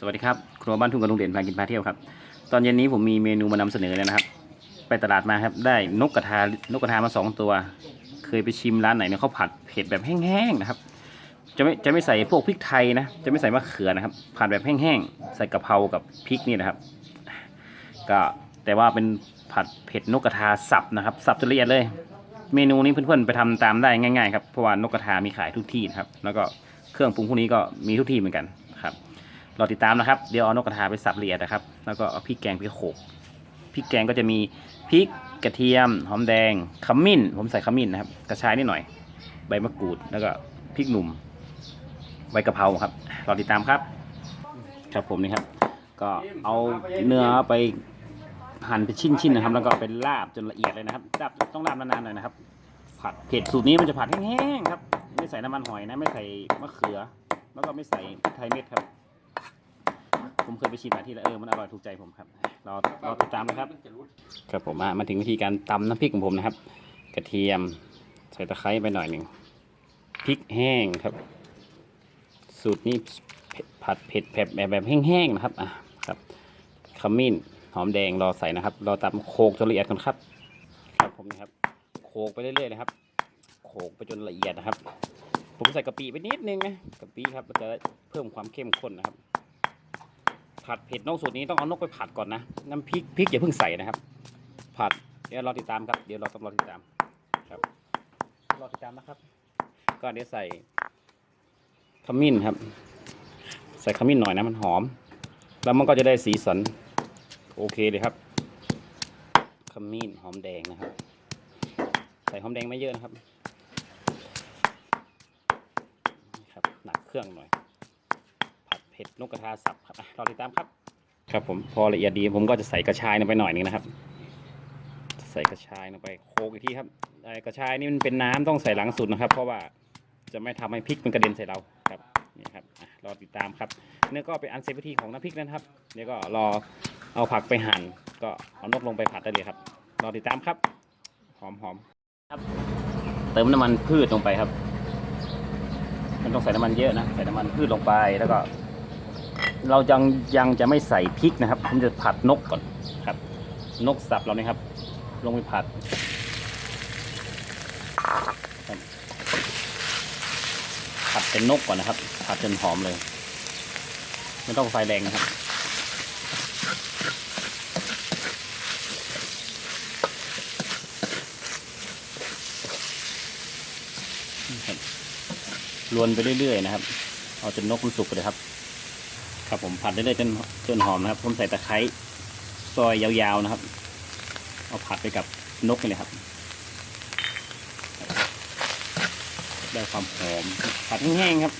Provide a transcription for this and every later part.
สวัสดีครับ ครัวบ้านทุ่งกับลุงเด่นพากินพาเที่ยวครับ ตอนเย็นนี้ผมมีเมนูมานำเสนอเลยนะครับ ไปตลาดมาครับ ได้นกกระทานกกระทามาสองตัว เคยไปชิมร้านไหนเนี่ยเขาผัดเผ็ดแบบแห้งๆนะครับ จะไม่จะไม่ใส่พวกพริกไทยนะ จะไม่ใส่มะเขือนะครับ ผัดแบบแห้งๆ ใส่กะเพรากับพริกนี่นะครับ ก็แต่ว่าเป็นผัดเผ็ดนกกระทาสับนะครับ สับจนละเอียดเลย เมนูนี้เพื่อนๆไปทำตามได้ง่ายๆครับ เพราะว่านกกระทามีขายทุกที่นะครับ แล้วก็เครื่องปรุงพวกนี้ก็มีทุกที่เหมือนกันครับ รอติดตามนะครับ เดี๋ยวเอานกกระทาไปสับละเอียดนะครับ แล้วก็เอาพริกแกงไปโขกพริกแกงก็จะมีพริกกระเทียม หอมแดงขมิ้น ผมใส่ขมิ้นนะครับกระชายนิดหน่อย ใบมะกรูดแล้วก็พริกหนุ่มใบกะเพราครับรอติดตามครับ ครับผมนี่ครับ ก็เอาเนื้อไปหั่นเป็นชิ้นๆนะครับ แล้วก็เป็นลาบจนละเอียดเลยนะครับลาบต้องลาบนานๆหน่อยนะครับ ผัดเผ็ดสูตรนี้มันจะผัดแห้งๆครับ ไม่ใส่น้ำมันหอยนะ ไม่ใส่มะเขือ แล้วก็ไม่ใส่พริกไทยเม็ดครับ เคยไปชิมหลายที่แล้วเออมันอร่อยถูกใจผมครับรอรอติดตามนะครับครับผมมามาถึงวิธีการตำน้ำพริกของผมนะครับ กระเทียมใส่ตะไคร้ไปหน่อยหนึ่งพริกแห้งครับ สูตรนี้ผัดเผ็ดแบบแบบแบบแห้งๆนะครับอะครับขมิ้นหอมแดงรอใส่นะครับ รอตำโขกจนละเอียดก่อนครับ ครับผมนะครับโขกไปเรื่อยๆนะครับ โขกไปจนละเอียดนะครับ ผมใส่กะปิไปนิดนึงนะกะปิครับมันจะเพิ่มความเข้มข้นนะครับ ผัดเผ็ดนกสูตรนี้ต้องเอานกไปผัดก่อนนะน้ำพริกพริกอย่าเพิ่งใส่นะครับ ผัดเดี๋ยวรอติดตามครับเดี๋ยวเราต้องรอติดตามครับรอติดตามนะครับ ก็เดี๋ยวใส่ขมิ้นครับ ใส่ขมิ้นหน่อยนะมันหอม แล้วมันก็จะได้สีสันโอเคเลยครับขมิ้นหอมแดงนะครับ ใส่หอมแดงไม่เยอะนะครับครับหนักเครื่องหน่อย เผ็ดนกกระทาสับครับรอติดตามครับ ครับผมพอละเอียดดีผมก็จะใส่กระชายลงไปหน่อยนึงนะครับ ใส่กระชายลงไปโคกอีกทีครับไอ้กระชายนี่มันเป็นน้ำต้องใส่หลังสุดนะครับ เพราะว่าจะไม่ทำให้พริกมันกระเด็นใส่เราครับนี่ครับรอติดตามครับนี่ก็เป็นอันเสร็จพิธีของน้ำพริกนะครับเดี๋ยวก็รอเอาผักไปหั่นก็เอานกลงไปผัดได้เลยครับรอติดตามครับหอมหอมครับเติมน้ำมันพืชลงไปครับ มันต้องใส่น้ำมันเยอะนะ ใส่น้ำมันพืชลงไปแล้วก็ เรายังยังจะไม่ใส่พริกนะครับผมจะผัดนกก่อนครับ นกสับเราเนี่ยครับ ลงไปผัดผัดเป็นนกก่อนนะครับ ผัดจนหอมเลย ไม่ต้องไฟแรงนะครับลวนไปเรื่อยๆนะครับ เอาจนนกมันสุกเลยครับ ครับผมผัดเรื่อยๆจนจนหอมนะครับผมใส่ตะไคร้ซอยยาวๆนะครับ เอาผัดไปกับนกนี่เลยครับ ได้ความหอมผัดแห้งๆครับ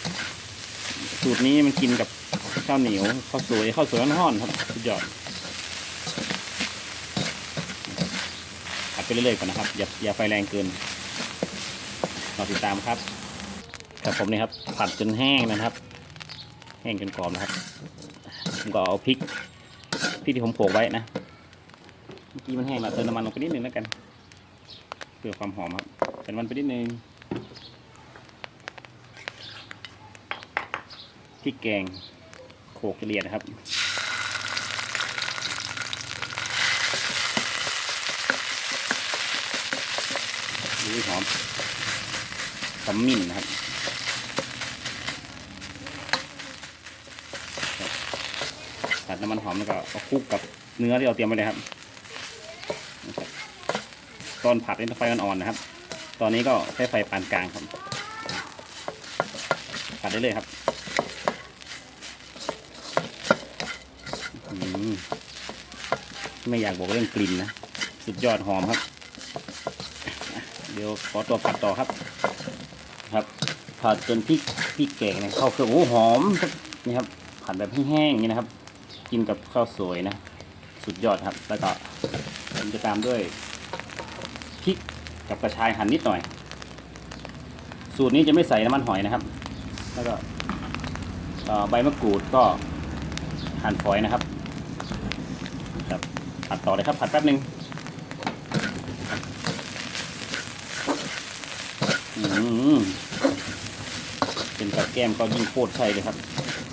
สูตรนี้มันกินกับข้าวเหนียวข้าวสวยข้าวสวยร้อนๆครับสุดยอดผัดไปเรื่อยๆก่อนนะครับ อย่าอย่าไฟแรงเกินรอติดตามครับครับผมนี่ครับ ผัดจนแห้งนะครับ แห้งจนกรอบนะครับ ผมก็เอาพริกพริกที่ผมโขลกไว้นะ เมื่อกี้มันแห้งแล้วเติมน้ำมันลงไปนิดนึงแล้วกัน เพื่อความหอมครับใส่น้ำมันไปนิดนึงพริกแกงโขลกละเอียดนะครับดูหอมขมิ้นนะครับ ผัด น้ำมันหอมแล้วก็เอาคลุกกับเนื้อที่เราเตรียมไว้เลยครับ ตอนผัดนี่ไฟอ่อนๆนะครับ ตอนนี้ก็ใช้ไฟปานกลางครับ ผัดได้เลยครับไม่อยากบอกเรื่องกลิ่นนะ สุดยอดหอมครับ เดี๋ยวขอตัวผัดต่อครับ ครับ ผัดจนพริกพริกแกงเนี่ยเข้าเครื่องโอ้หอมนี่ครับผัดแบบแห้งๆอย่างนี้นะครับ กินกับข้าวสวยนะ สุดยอดครับ แล้วก็ผมจะตามด้วยพริกกับกระชายหั่นนิดหน่อย สูตรนี้จะไม่ใส่น้ำมันหอยนะครับ แล้วก็ใบมะกรูดก็หั่นฝอยนะครับครับผัดต่อเลยครับ ผัดแป๊บหนึ่งเป็นกับแก้มก็ยิ่งโคตรใช่เลยครับ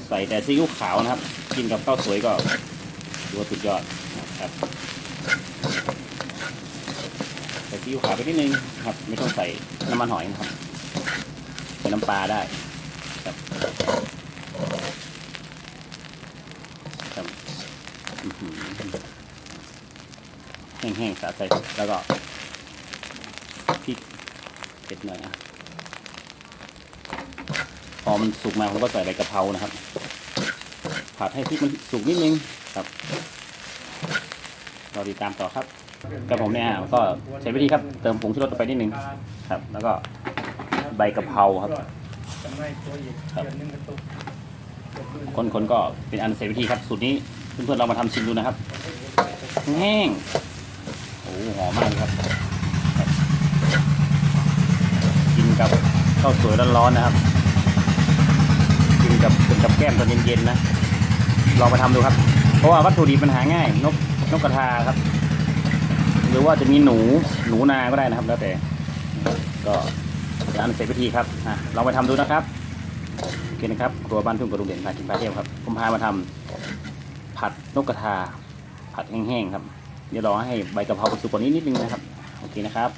ใส่แต่ซีอิ๊วขาวนะครับ กินกับข้าวสวยก็ถือว่าสุดยอดนะครับใส่ซีอิ๊วขาวไปนิดนึงครับ ไม่ต้องใส่น้ำมันหอยนะครับใส่น้ำปลาได้ครับครับแห้งๆสะใจแล้วก็พริกเผ็ดหน่อยอะ อมันสุกมาผมก็ใส่ใบกะเพรานะครับ ผัดให้พริกมันสุกนิดนึงครับรอติดตามต่อครับกับผมเนี่ยก็ใช้วิธีครับเติมผงชูรสลงไปนิดนึงครับ แล้วก็ใบกะเพราครับคนคนๆก็เป็นอันเสร็จวิธีครับสูตรนี้เพื่อนๆเรามาทำชิมดูนะครับแห้งโอ้หอมมากครับ กินกับข้าวสวยร้อนๆนะครับ นกับกินกับแก้มตอนเย็นๆนะลองมาทำดูครับ เพราะว่าวัตถุดิบมันหาง่าย นกนกกระทาครับ หรือว่าจะมีหนูหนูนาก็ได้นะครับ แล้วแต่ ก็เป็นอันเสร็จพิธีครับอะลองไปทำดูนะครับโอเคนะครับครัวบ้านทุ่งกระดูกเด่นพากินพาเที่ยวครับผมพามาทำผัดนกกระทา ผัดแห้งๆครับเดี๋ยวรอให้ใบกะเพราสุกกว่านี้นิดนึงนะครับโอเคนะครับ